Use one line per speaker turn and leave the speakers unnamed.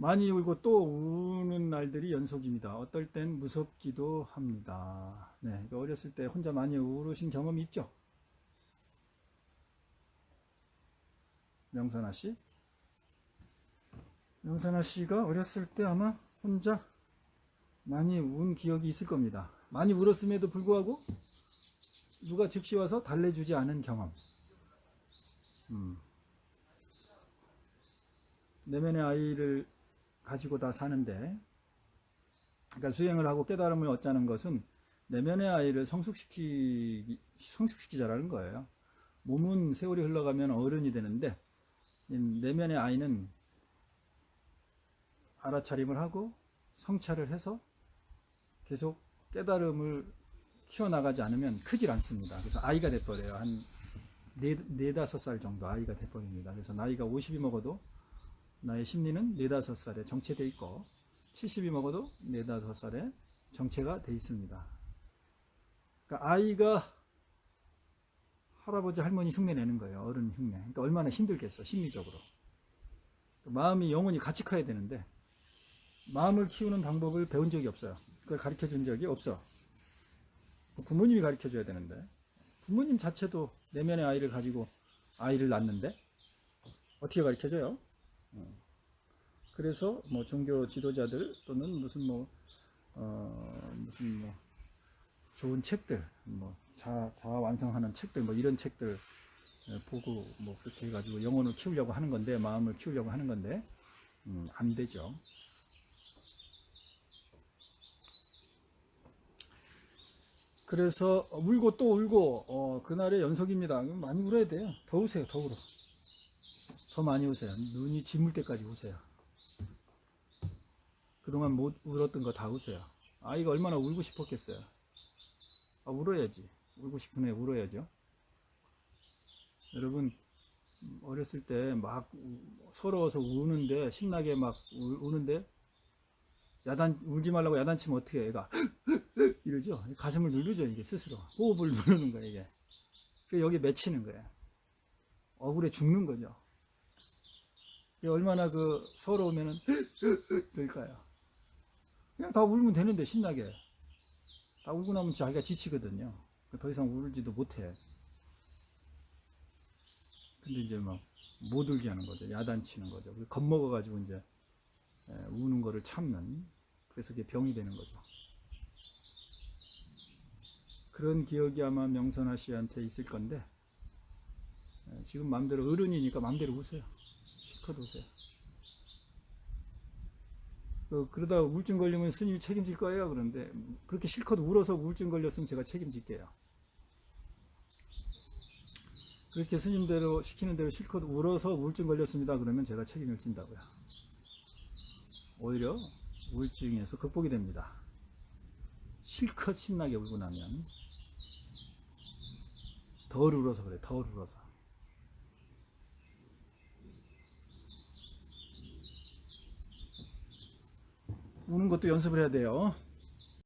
많이 울고 또 우는 날들이 연속입니다. 어떨 땐 무섭기도 합니다. 네, 어렸을 때 혼자 많이 울으신 경험이 있죠? 명선아 씨? 명선아 씨가 어렸을 때 아마 혼자 많이 운 기억이 있을 겁니다. 많이 울었음에도 불구하고 누가 즉시 와서 달래주지 않은 경험. 음. 내면의 아이를 가지고 다 사는데, 그러니까 수행을 하고 깨달음을 얻자는 것은 내면의 아이를 성숙시키, 성숙시키자라는 거예요. 몸은 세월이 흘러가면 어른이 되는데, 이 내면의 아이는 알아차림을 하고 성찰을 해서 계속 깨달음을 키워나가지 않으면 크질 않습니다. 그래서 아이가 돼버려요. 한 네, 네다섯 살 정도 아이가 돼버립니다. 그래서 나이가 50이 먹어도 나의 심리는 네다섯 살에 정체돼 있고 70이 먹어도 네다섯 살에 정체가 돼 있습니다. 그러니까 아이가 할아버지 할머니 흉내 내는 거예요. 어른 흉내. 그러니까 얼마나 힘들겠어 심리적으로. 마음이 영원히 같이 커야 되는데 마음을 키우는 방법을 배운 적이 없어요. 그걸 가르쳐 준 적이 없어. 부모님이 가르쳐 줘야 되는데 부모님 자체도 내면의 아이를 가지고 아이를 낳는데 어떻게 가르쳐 줘요? 어. 그래서 뭐 종교 지도자들 또는 무슨 뭐 어, 무슨 뭐 좋은 책들 뭐 자, 자아 완성하는 책들 뭐 이런 책들 예, 보고 뭐 그렇게 해가지고 영혼을 키우려고 하는 건데 마음을 키우려고 하는 건데 음, 안 되죠. 그래서 울고 또 울고 어, 그날의 연속입니다. 많이 울어야 돼요. 더 우세요. 더 울어. 더 많이 우세요. 눈이 짓물 때까지 우세요. 그동안 못 울었던 거다 우세요. 아이가 얼마나 울고 싶었겠어요. 아, 울어야지. 울고 싶은 애 울어야죠. 여러분 어렸을 때 막 서러워서 우는데 신나게 막 우- 우는데 야단 울지 말라고 야단치면 어떻게 해 애가 이러죠 가슴을 누르죠 이게 스스로 호흡을 누르는 거야 이게 그 여기 맺히는 거야 억울해 죽는 거죠 얼마나 그 서러우면은 될까요 그냥 다 울면 되는데 신나게 다 울고 나면 자기가 지치거든요 더 이상 울지도 못해 근데 이제 막 못 울게 하는 거죠. 야단치는 거죠. 겁먹어가지고 이제 에, 우는 거를 참는 그래서 그게 병이 되는 거죠. 그런 기억이 아마 명선아 씨한테 있을 건데 에, 지금 마음대로 어른이니까 마음대로 우세요. 실컷 우세요. 그, 그러다 우울증 걸리면 스님이 책임질 거예요. 그런데 그렇게 실컷 울어서 우울증 걸렸으면 제가 책임질게요. 그렇게 스님대로 시키는 대로 실컷 울어서 우울증 걸렸습니다. 그러면 제가 책임을 진다고요. 오히려 우울증에서 극복이 됩니다. 실컷 신나게 울고 나면 덜 울어서 그래. 덜 울어서. 우는 것도 연습을 해야 돼요.